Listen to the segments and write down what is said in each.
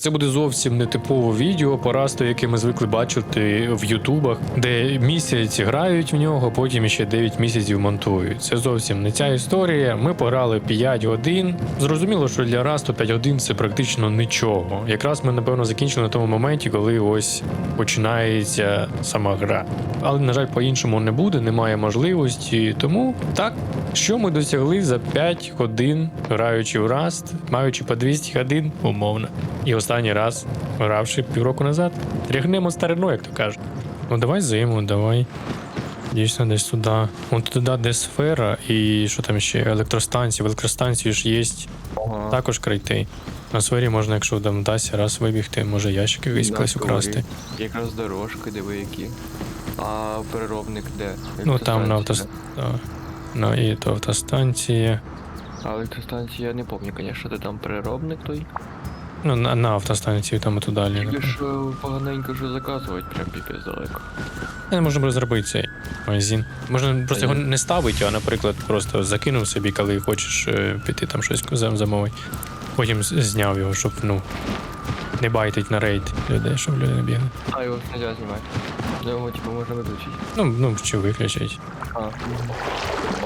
Це буде зовсім не типове відео по расту, яке ми звикли бачити в Ютубах, де місяць грають в нього, потім ще 9 місяців монтують. Це зовсім не ця історія. Ми пограли 5 годин. Зрозуміло, що для расту 5 годин це практично нічого. Якраз ми напевно закінчили на тому моменті, коли ось починається сама гра. Але на жаль, по-іншому не буде, немає можливості. Тому так, що ми досягли за 5 годин, граючи в Rust, маючи по 200 годин, умовно. І останній раз гравши півроку назад. Рягнемо старину, як то кажуть. Ну давай зиму, давай. Дійсно, десь туди. Вон туди, де сфера, і що там ще? Електростанції. В електростанції ж є Ага. також крейти. На сфері можна, якщо там вдасться раз вибігти, може ящик якийсь колись украсти. Якраз дорожки, диви які. А переробник де? Ну там на Електростанція, автостанції. Ну і то автостанції. де? А електростанції я не пам'ятаю, звісно, де там переробник той. Ну, на, на автостанції там і туди далі. Ж е, поганенько вже заказувати, прям піпець далеко. Не можемо розробити цей магазин. Можна просто його не ставити, а, наприклад, просто закинув собі, коли хочеш е, піти там щось зам- замовити. Потім зняв його, щоб ну не байтить на рейд людей, щоб люди не бігли. А його ж не можна знімати. Ну, Його типу можна виключити. Ну, ну чи виключить. А,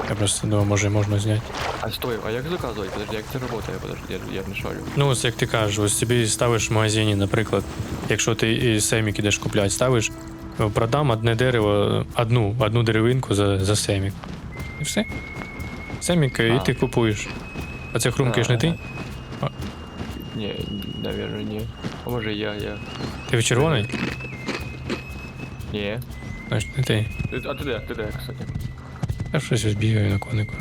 Я просто думав, може можна зняти. а стой, а як заказувати? Подожди, як це працює? Подожди, я, я не шарю. Ну, ось як ти кажеш, ось собі ставиш в магазині, наприклад, якщо ти і семік ідеш купляти, ставиш, е, продам одне дерево, одну, одну деревинку за, за семік. І все. Семік, і ти купуєш. А це хрумкаєш не ти? Ні, наверное, ні. А може я, я. Ти в червоний? Ні. Значить, не ти. Ти- А ти де? Ти де, кстати? Я щось ось бігаю на конику.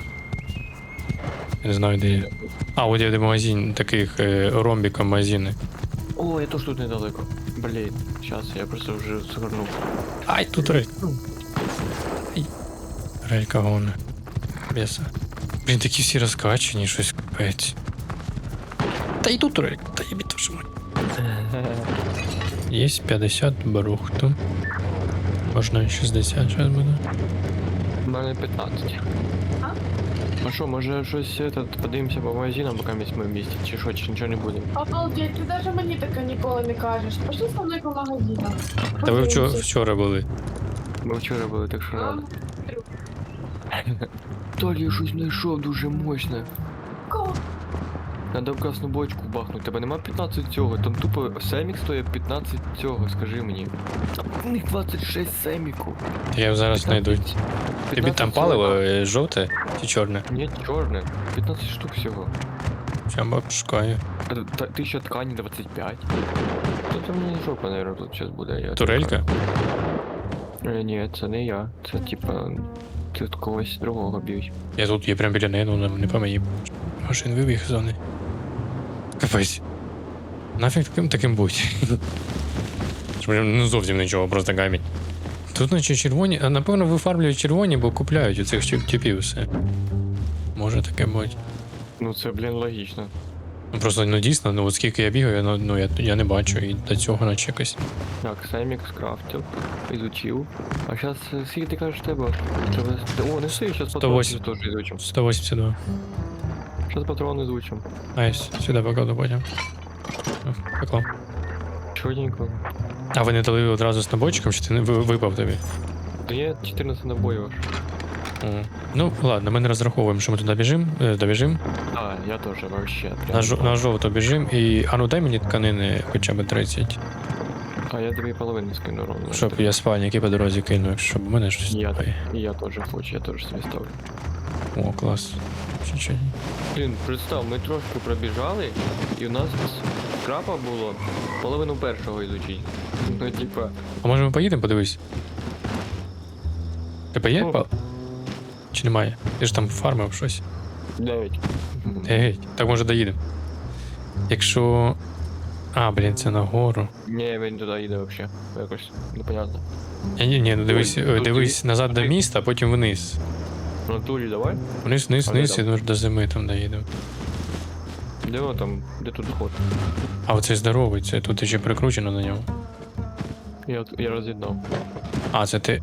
Я не знаю, де я. А, от є магазин таких е, ромбіком магазини. О, я теж тут недалеко. Блін, щас, я просто вже згорнув. Ай, тут рейк. Ай. Рейка гона. Беса. Блін, такі всі розкачені, щось капець. Та й тут рейк, та єбі то мать. Є 50 барухту. Можна і 60 зараз буде. У мене 15. А що, може щось этот, подивимося по магазинам, поки ми в місті, чи що, чи нічого не будемо? Обалдеть, ти навіть мені таке ніколи не кажеш. Пошли со мною по магазинам. Та ви вчора, вчора були. Ми вчора були, так що рано. Толі, я щось знайшов дуже мощне. кого? Надо в красну бочку бахнути. Тебе нема 15 цього, там тупо семік стоїть 15 цього, скажи мені. Там у них 26 семіку. Я зараз знайду. 15 Тобі там паливо е, жовте чи чорне? Ні, чорне. 15 штук всього. Чамба шукаю. А, та- Тисяча ткані 25. То це мені жопа, наверное, тут зараз буде. Я Турелька? Е, Ні, це не я. Це типа. Тут когось другого б'ють. Я тут є прям біля неї, ну не по моїй. Машин вибіг з зони. Капець. Нафіг таким таким будь. Прям, Ну зовсім нічого, просто гамінь. Тут наче червоні, а напевно вифармлюють червоні, бо купляють у цих тип- типів все. Може таке бути. Ну це, блін, логічно. Ну просто ну дійсно, ну от скільки я бігаю, ну, ну я, я не бачу, і до цього наче якось. Так, Семік скрафтив, ізучив. А зараз скільки ти кажеш тебе? Тебе... О, не все, зараз 108. теж ізучим. 182. Зараз патрони ізучим. Найс, сюди покладу потім. Ну, Поклав. Чотенько. А ви не дали одразу з набойчиком, чи ти не ви- випав тобі? Да є 14 набоїв аж. Ну, ладно, ми не розраховуємо, що ми туди біжимо, е, добіжимо. А, я теж вообще. Прям. На, жо- на жовто біжимо і. А ну дай мені тканини хоча б 30. А я тобі половину скину ровно. Щоб я спальники по дорозі кинув, якщо б у мене щось. Я, я теж хочу, я теж собі ставлю. О, клас. Чуть-чуть. Блін, представ, ми трошки пробіжали, і у нас крапа було половину першого ізучить. Ну, типа, А може ми поїдемо, подивись? Тебе є пал? Чи немає? Ти ж там фармив щось. 9. Геть, так може доїдемо. Якщо. А, блін, це нагору. Ні, він туди їде взагалі. Якось непонятно. Ні, ні, ні, ну дивись, Ой, тут дивись назад до міста, а потім вниз. В натурі давай. Вниз, вниз, вниз, де і до зими там доїдемо. Де воно там, де тут ход? А оцей здоровий, це тут ще прикручено на ньому. Я, я роз'єднав. А, це ти.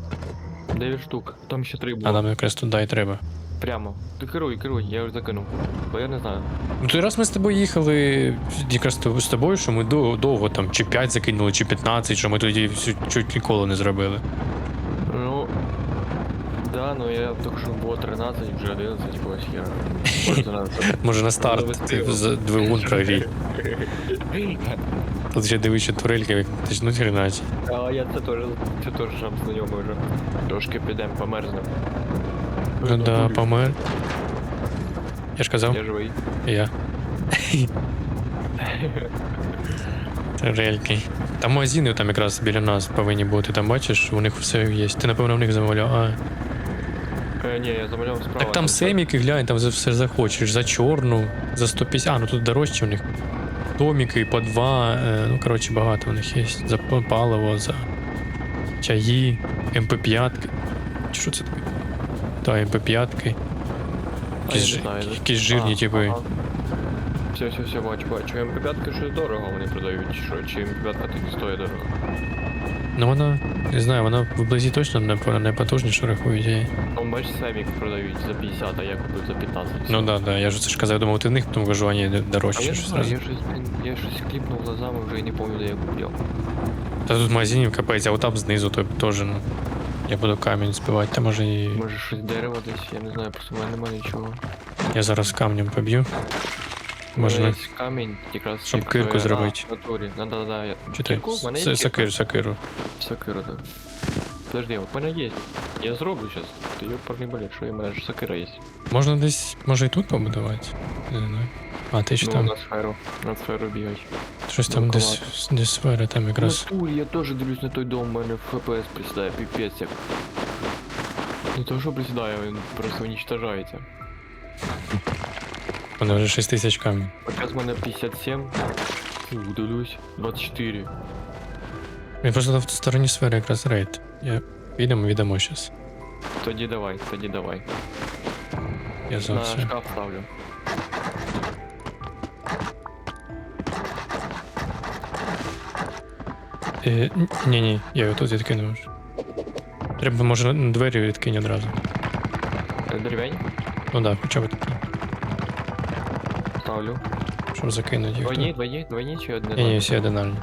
9 штук. Там ще 3 було. А нам якраз туди і треба. Прямо. Ти керуй, керуй, я вже закинув. Бо я не знаю. Ну той раз ми з тобою їхали якраз з тобою, що ми до- довго там чи 5 закинули, чи 15, що ми тоді чуть ніколи не зробили. Ну. Да, ну я тільки що було 13, вже 11 якогось хера. Може, на старт ти за двигун прогрій. Тут ще дивишся турельки, як почнуть гринати. А я це теж, це теж шанс на ньому вже. Трошки підемо, померзнемо. Ну да, помер. Я ж казав, Я живий. я. Турельки. Там магазини там якраз біля нас повинні бути. Там бачиш, у них все є. Ти напевно в них замовляв. А. Е, ні, я замовляв справа. Так там семіки, глянь, там за все захочеш. За чорну, за 150. А, ну тут дорожче у них. Доміки по два. е, Ну, коротше, багато у них є. За паливо, за чаї, МП5. Чи що це таке? Та, МП5. А, я Якісь, не жирні, типу. ага. Все, все, все, бачу, бачу. МП5 щось дорого вони продають, чи що? Чи МП5 тоді стоїть дорого? Ну вона, не знаю, вона вблизі точно не, не потужніше рахують. її. Он бачиш, Семік продають за 50, а я купив за 15. Ну да, да, я ж це ж казав, я думав, ти в них, тому кажу, вони а дорожчі. я не що знаю, я щось, я щось кліпнув глазами, вже і не пам'ятаю, де я купив. Та тут магазинів капець, а от там знизу то теж, ну. Я буду камінь збивати, та може і. Може щось дерево десь, я не знаю, просто в мене немає нічого. Я зараз камнем поб'ю. Можна. є камінь, якраз Щоб кирку зробити. А, в натурі, да, да, да. Чи ти? Кирку? В мене є С- кирка. Сокиру, сокиру. Сокира, так. Подожди, у мене є. Я зроблю зараз. Ти ёпарний боліт, що у мене ж сокира є. Можна десь, може і тут побудувати? Не знаю. А, ти ж Ну, там. на сферу. На сферу бігать. Щось там десь, десь сфера, там В якраз. натурі я теж дивлюсь на той дом, у мене ФПС присідає, піпець як. Не то, що присідає, він просто уничтожається. Воно вже 6 тисяч камінь. От зараз в мене 57. Фу, дивлюсь. 24. Він просто в стороні сфери якраз рейд. Я підемо, віддамо щас. Тоді давай, тоді давай. Я за На все. шкаф ставлю. Е, ні, ні, я його тут відкинув. вже. Треба, може, на двері відкинь одразу. Е, Дерев'янь Ну да, хоча б такі, ставлю. щоб закинути їх. Двойні, двойні, двойні чи одне? Ні, ні, всі одинарні.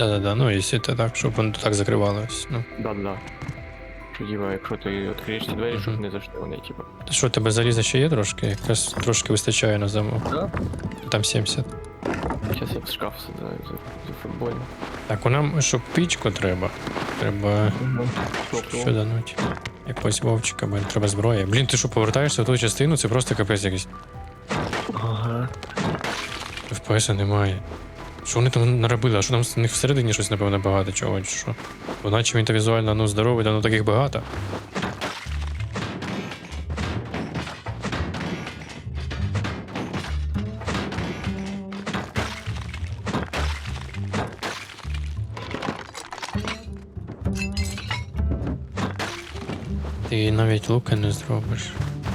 Да-да-да, ну якщо це так, щоб воно так закривалось. Ну. Да-да-да. Що діва, якщо ти відкриєш ці двері, щоб не зайшли вони, типу. Та Що, тебе заліза ще є трошки? Якраз трошки вистачає на замок. Да? Там 70. Зараз я в шкаф сідаю за, за футбольно. Так, у нам, щоб пічку треба. Треба що дануть. Якогось вовчика, бо треба зброя. Блін, ти що повертаєшся в ту частину, це просто капець якийсь. Ага. FPS немає. Що вони там наробили? А що там в них всередині щось, напевно, багато чого, чи що? Бо наче він то візуально ну, здоровий, та ну таких багато. Ти навіть луки не зробиш.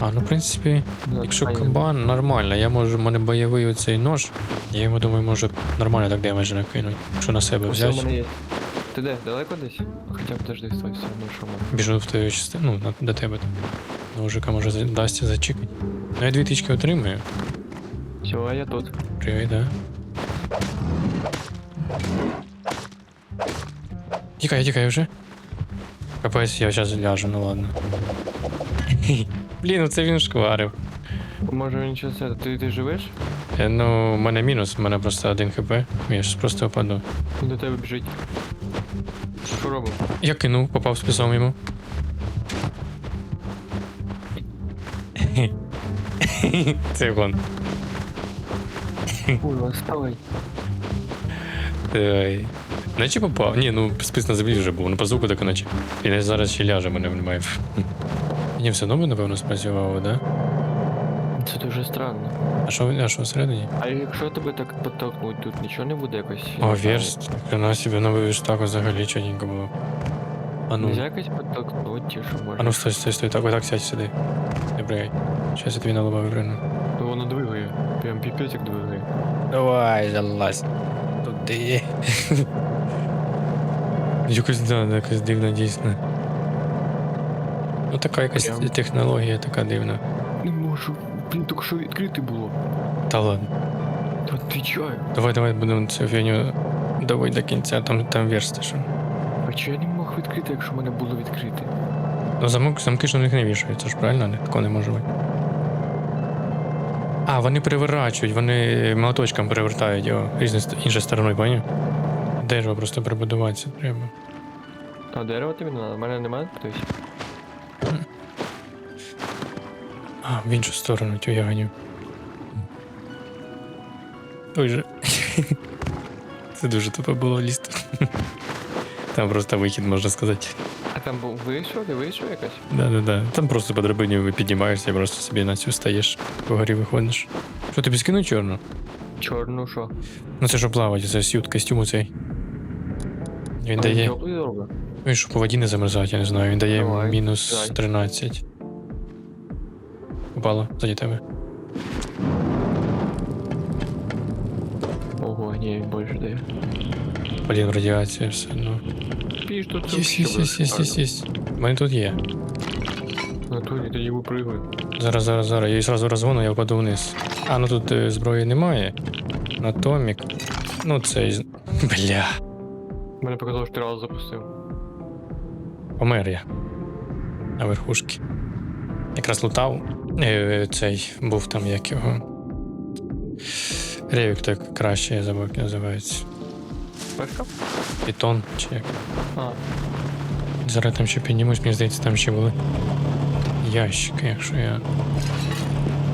А, ну в принципі, якщо кабан, нормально, я можу, в мене бойовий оцей нож, я йому думаю, може нормально так демедж накинуть. Якщо на себе взяти, мене. Ти де? Далеко десь? Хоча б подожди, стой, все одно що можна. біжу в твою частину, ну, до тебе там. Ножика може за- вдасться зачекати. Ну я дві тички отримую. Все, а я тут. Привіт, да. Тікай, тікай вже. Капець, я зараз ляжу, ну ладно. Блін, ну це він шкварив. Може він щось. Ти, ти живеш? Е, Ну, в мене мінус, в мене просто один хп. Я ж просто опаду. Він до тебе біжить. Що робимо? Я кинув, попав списом йому. Це гон. Ой, вставай. Ой. Наче попав. Ні, ну спис на землі вже був, ну по звуку так наче. Він зараз ще ляже, мене немає. Ні, все одно, напевно, спрацювало, да? Це дуже странно. А що, а що всередині? А якщо тебе так підтолкнуть, тут нічого не буде якось. О, верст. На себе новий так взагалі чотенько було. А ну, Нельзя якось підтолкнуть, чи що може? а ну стой, стой, стой, так, отак сядь сюди. Не бригай. Щас я тобі на лоба вигрину. Ну воно двигає. Прям піпець як двигає. Давай, залазь. Туди. Якось, да, якось дивно дійсно. Ну така якась Прям. технологія така дивна. Не можу. Блін, тільки що відкрити було. Та ладно. Та відвічаю. Давай, давай будемо цю фігню давай до кінця, там, там версти, що. А чи я не мог відкрити, якщо в мене було відкрити? Ну замок, замки ж на них не вішаються ж, правильно? Не- Такого не може бути. А, вони переворачують, вони молоточком перевертають його різною ст- іншою стороною, поняв? Дерево просто прибудуватися треба. А дерево тобі не надо? У мене немає хтось. А, в іншу сторону тю ягоню. Ой же. Це дуже тупо було лізти. Там просто вихід, можна сказати. А там був вийшов, не вийшов якась? Да-да-да. Там просто по драбині піднімаєшся і просто собі на цю стаєш, вгорі виходиш. Що тобі скину чорну? Чорну що? Ну це що плавати, це сют костюм цей. Він А, дає. дорога. Ну що по воді не замерзати, я не знаю. Він дає Давай, мінус 13. Упало заді тебе. Ого, ні, більше дає. Блін, радіація все одно. Піш тут Єсть, єсть, єсть, єсть, єсть, єсть. У мене тут є. На тоді тоді випригує. Зараз, зараз, зараз. Я її зразу розгону, я впаду вниз. А, ну тут е, зброї немає. Натомік. Ну цей. Бля. Мене показало, що ти раз запустив. Помер я. На верхушці. Якраз лутав. Е, Цей був там як його. Ревік так краще, я забув, як називається. Пешка? Пітон чи як. А, Зараз там ще піднімусь, мені здається, там ще були ящики, якщо я.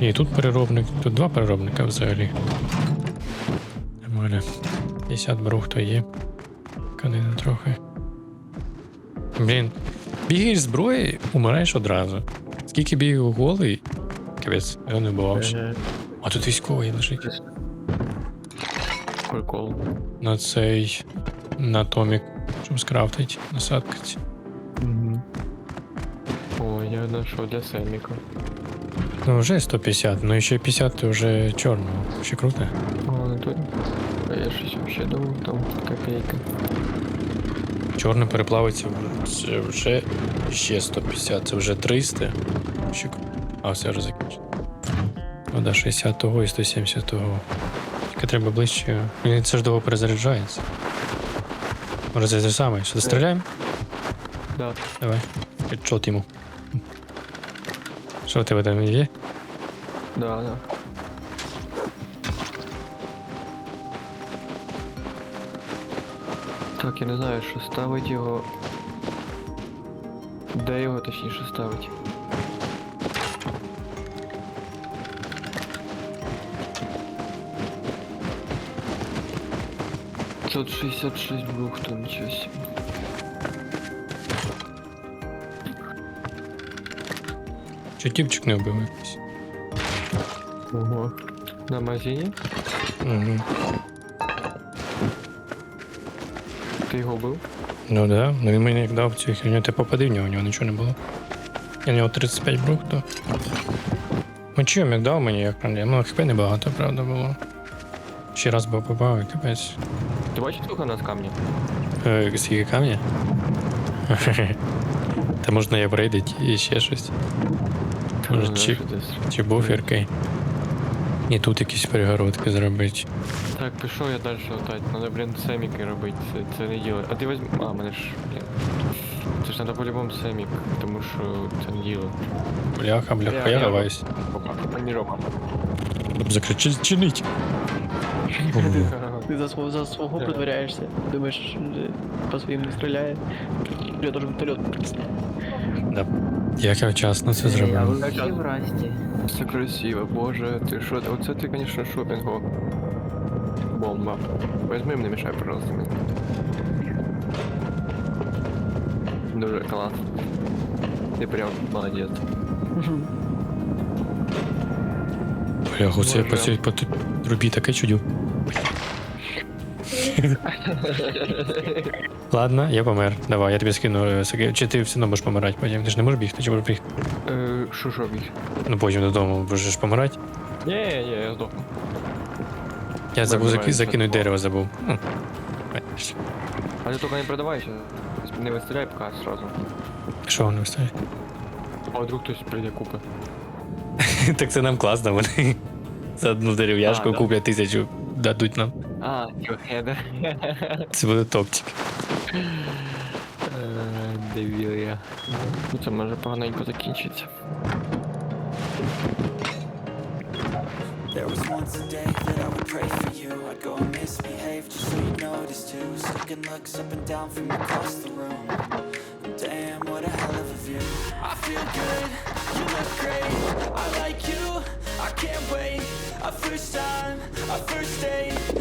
І тут переробник, тут два переробника взагалі. Нормально. 50 брухту є. Канина трохи. Блін. Бігаєш зброї, умираєш одразу. Скільки бігав голий? Капець, я не бував ще. А тут військовий лежить. прикол. На цей. На томік, щоб скрафтить, насадкать. Угу. О, я знайшов для Семіка. Ну вже 150, ну і ще 50 то вже чорного. Ще круто. О, на тоді. А я щось вообще думав, там копейка. Чорне переплавиться це вже ще 150, це вже 300. А, все вже закінчено. Ну да, 60 того і 170 того. Тільки треба ближче. Він це ж довго перезаряджається. Може це те саме. Що, стріляємо? Да. Давай. Чот йому. Що в тебе там є? Да, да. Так, я не знаю, що ставить його. Де його точніше ставить? Тут 66 бухту, нічого себе. Чи тіпчик не вбив якийсь? Ого. На магазині? Угу. Ти його бив? Ну да, ну він мені як дав цю херню, ти попади в нього, у нього нічого не було. Я в нього 35 брух, то. Ну чим як дав мені, як ну хп небагато, правда, було. Ще раз би попав, і капець. Ти бачиш, скільки у нас камня? Е, скільки камня? Та можна і апгрейдить і ще щось. Може, Ну, чи, чи буферкой. І тут якісь перегородки зробити. Так, пішов я далі летати. Надо, блін, семіки робити. Це, це не діло. А ти візьми. А, мене ж, блін. Це ж треба по-любому семік, тому що це не діло. Бляха, бляха, Я- я я- ховаюсь. Мені рома. Щоб закричи, чинить. Ти за свого, за свого Да. притворяєшся. Думаєш, е, по своїм не стріляє. Я теж вертольот присне. Да. Як я вчасно це Я зробив. вивчив в Расті. Все красиво, боже, ти що? Оце ти, звісно, шопінго. Бомба. Возьми, не мешай, пожалуйста, мені. Дуже класно. Ти прям молодець. Бля, оце я по цій по ту- трубі таке чудю. Ладно, я помер. Давай, я тобі скину. е, саки- Чи ти все одно будеш помирати потім? Ти ж не можеш бігти, чи можеш бігти? Е, Що що біг? Ну потім додому будеш помирати. Ні, ні, я здохну. Я забув заки- Вибивається закинути з дерево, забув. Ну, А ти тільки не продавай ще. Не вистріляй поки сразу. Що воно встає? А вдруг хтось прийде купи. Так це нам класно, вони за одну дерев'яшку А, да. куплять тисячу, дадуть нам. А, йохеда. Це буде топчик. Дебіл я. Ну це може поганенько закінчиться. There was once a day that pray for you. I'd go and misbehave just so you notice too. Sticking looks up and down from across the room. Damn, what a hell of a view. I feel good, you look great. I like you, I can't wait. A first time, a first date.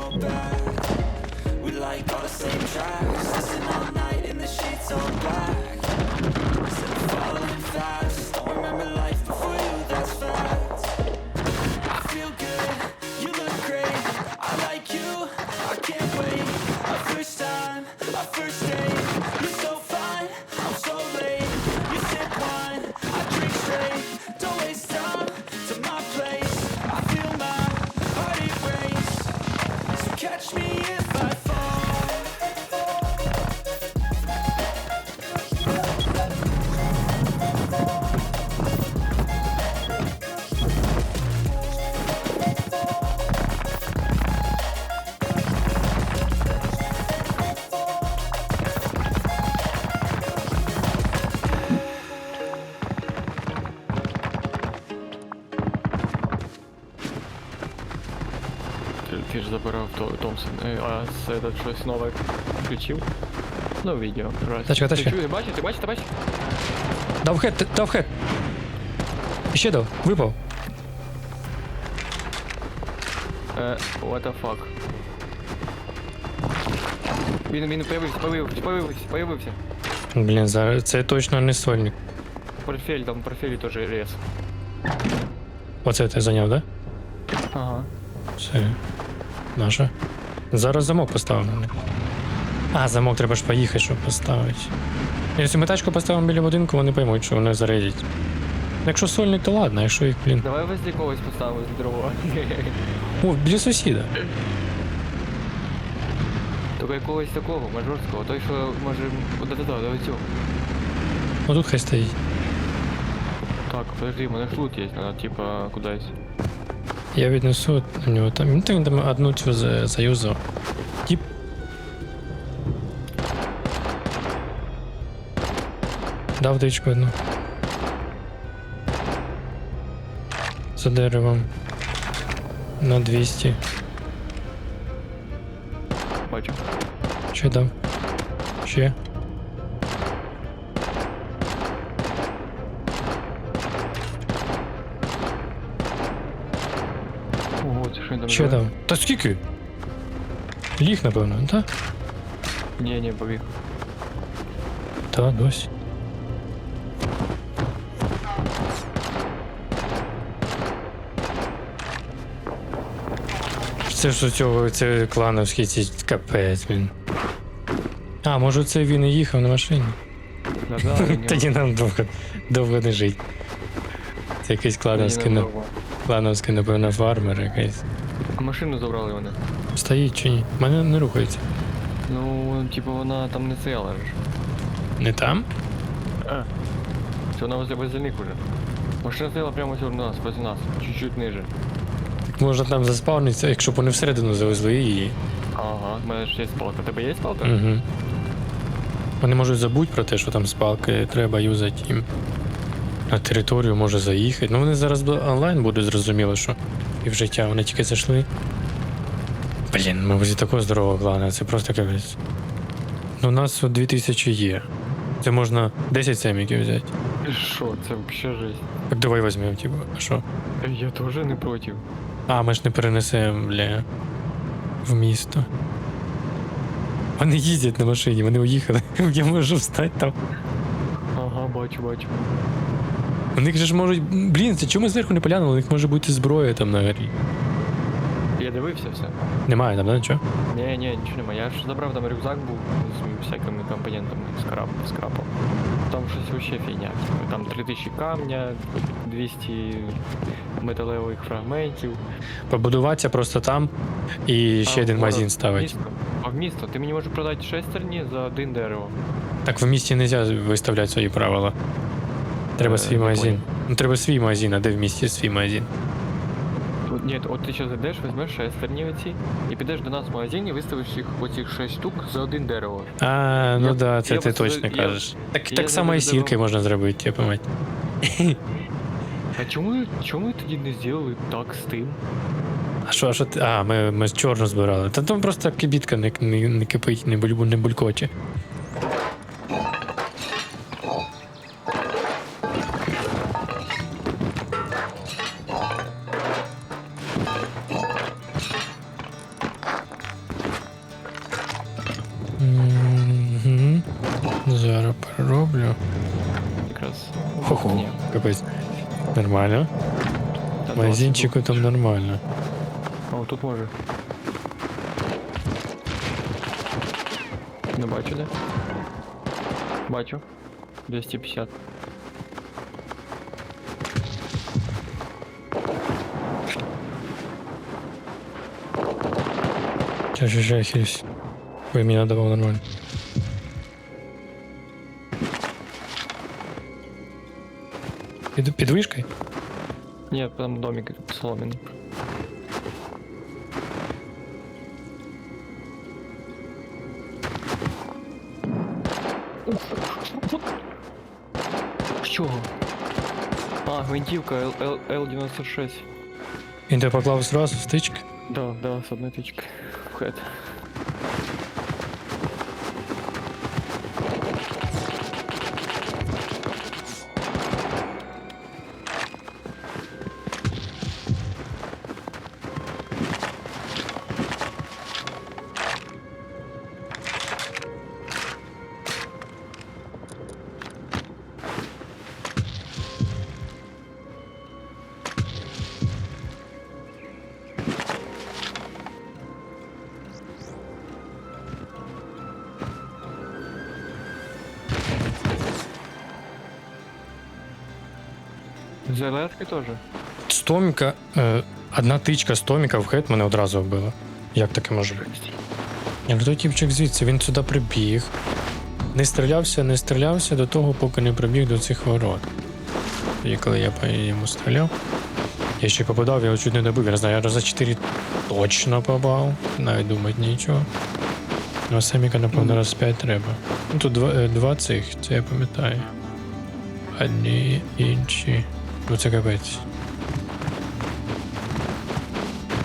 your back. We like all the same tracks. Listen all night in the sheets all black. Said I'm falling fast. Don't remember life before забирав то, Томпсон. Е, А це этот щось нове включив? Ну, відео. Раз. Тачка, тачка. ти бачиш, ти бачиш? Дав хет, дав хет. Ще дав, випав. Е, what the fuck. Він, він появився, появився, появився, появився. Блін, зараз це точно не сольник. Портфель, там в портфелі теж рез. Оце ти зайняв, да? Ага. Все. Наша. Зараз замок поставимо. А, замок треба ж поїхати, щоб поставити. Якщо ми тачку поставимо біля будинку, вони поймуть, що вони зарядять. Якщо сольник, то ладно, якщо їх, блін. Давай возле когось поставимо з другого. О, біля сусіда. Тільки якогось такого, мажорського, той, що може. Давай цього. Отут хай стоїть. Так, подожди, у ж лут є, надо типа кудись. Я віднесу на нього там. Ну, там одну цю за- заюзав. Тіп. Дав дичку одну. За деревом. На 200. Бачу. Ще дав. Ще. ще дав. Та скільки? Ліг, напевно, так? Ні, ні, побіг. Та, досі. Це ж у цього це клановський ці капець, він. А, може це він і їхав на машині. Ну да, він- Тоді нам довго, довго не жить. Це якийсь клановський, Мені клановський, напевно, фармер якийсь. А машину забрали вони. Стоїть чи ні? У мене не рухається. Ну, типу, вона там не стояла ж. Не там? А. Це вона возле, возле них уже. Машина стояла прямо ось у нас, возле нас, чуть-чуть ниже. Можна там заспавнитися, якщо б вони всередину завезли її. Ага, в мене ж є спалка. У тебе є спалка? Угу. Вони можуть забути про те, що там спалки треба юзати їм. На територію може заїхати. Ну вони зараз онлайн будуть зрозуміло, що і в життя вони тільки зайшли. Блін, ми возі такого здорового клана, це просто капець. Ну у нас 2000 є. Це можна 10 семіків взяти. Ти Що, це взагалі жесть. Так давай візьмемо, типу, а що? Я теж не проти. А, ми ж не перенесемо, бля. В місто. Вони їздять на машині, вони уїхали. Я можу встати там. Ага, бачу, бачу. У них же ж можуть. Блін, це чому ми зверху не поглянули? У них може бути зброя там на горі. Я дивився все. Немає там, да, нічого? Ні, ні, нічого немає. Я ж забрав там рюкзак був з всякими компонентами скрап, скрапом. Там щось вообще фігня. Там 3000 камня, 200 металевих фрагментів. Побудуватися просто там і ще А, один в магазин город, ставити. місто. А в місто? Ти мені можеш продати шестерні за один дерево. Так в місті не можна виставляти свої правила. Треба Е, свій магазин. Ну треба свій магазин, а де в місті свій магазин? От, ні, от ти зараз зайдеш, візьмеш шестерні оці і підеш до нас в магазин і виставиш їх оцих 6 штук за один дерево. А, ну Я- да, це я ти просто- точно я- кажеш. Так, я так само і завжди думав- можна зробити, я пам'ять. А чому, чому тоді не зробили так з тим? А що, а що ти? А, ми, ми чорну збирали. Та там просто кибітка не, не, не кипить, не, буль, не булькоче. Капець. Нормально. Та Магазинчику 20 там нормально. О, тут може. Не бачу, де? Бачу. 250. Сейчас же я хилюсь. Ой, надо было нормально. Під, під вишкою? Ні, там домик соломенный. Що? А, гвинтівка Л- Л- Л-96. Він тебе поклав зразу стички. Да, да, с одной тычкой. В хэт. ЗЛРки тоже? З Томіка, е, одна тичка з Томіка в хет мене одразу вбила. Як таке може бути? Я ну той тіпчик звідси, він сюди прибіг. Не стрілявся, не стрілявся до того, поки не прибіг до цих ворот. І коли я по йому стріляв, я ще попадав, я чуть не добив. Я знаю, я раза 4 точно попав. Навіть думати нічого. Ну, а саміка, напевно, раз 5 треба. Ну тут два, е, два цих, це я пам'ятаю. Одні інші. Ну це капець.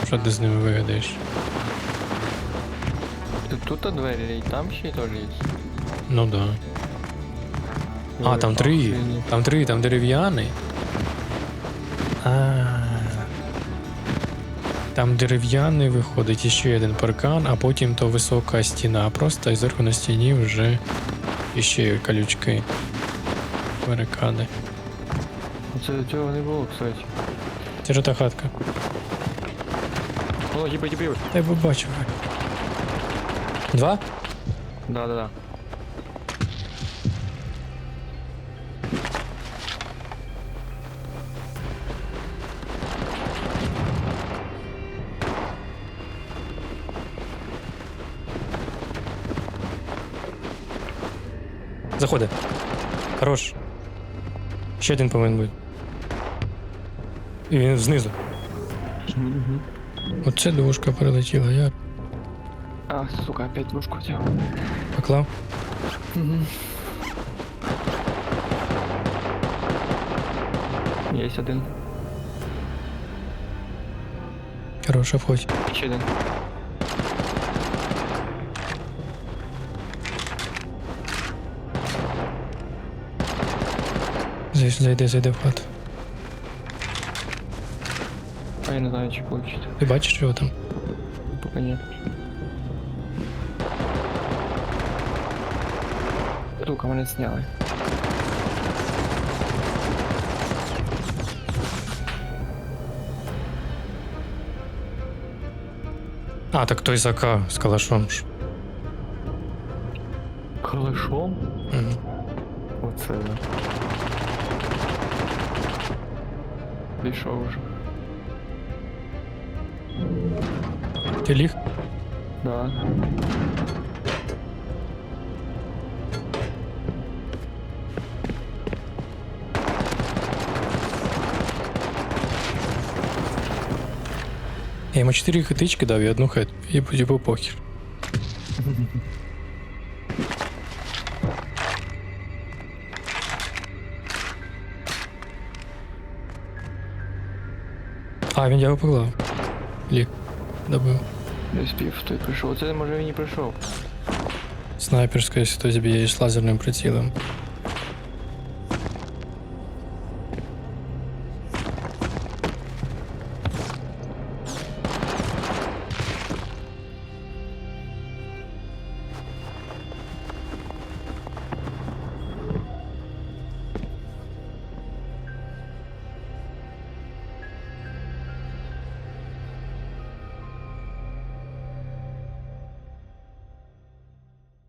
Що ти з ними вигадаєш? Тут, тут двері, і там ще теж є. Ну да. А, там три. Там три, там дерев'яний. А. Там дерев'яний виходить ще один паркан, а потім то висока стіна просто, і зверху на стіні вже іще колючки. Барикади. Це цього не було, кстати. Це ж та хатка. О, типи, типи. Я би бачив. Два? Да, да, да. Заходи. Хорош. Ще один повинен бути. І він знизу. Оце дошка прилетіла, я А, сука, опять двушку взял. поклав. Есть один. Хороша входь. Еще один. Зайди, зайди, зайди в хату. Я не знаю, что получить. Ти бачиш його там? Пока нет. Сука, мене сняли. А, так той зака з калашом ж. Калашом? Мгм. Оце да. Пішов вже. Ти ліг? Да. Я йому чотири хитички дав і одну хет. І типу похер. А, він його поклав. Ліг. Добив. Не спів, той прийшов. Оце може він і прийшов. Снайперська, якщо хтось б'є з лазерним прицілом.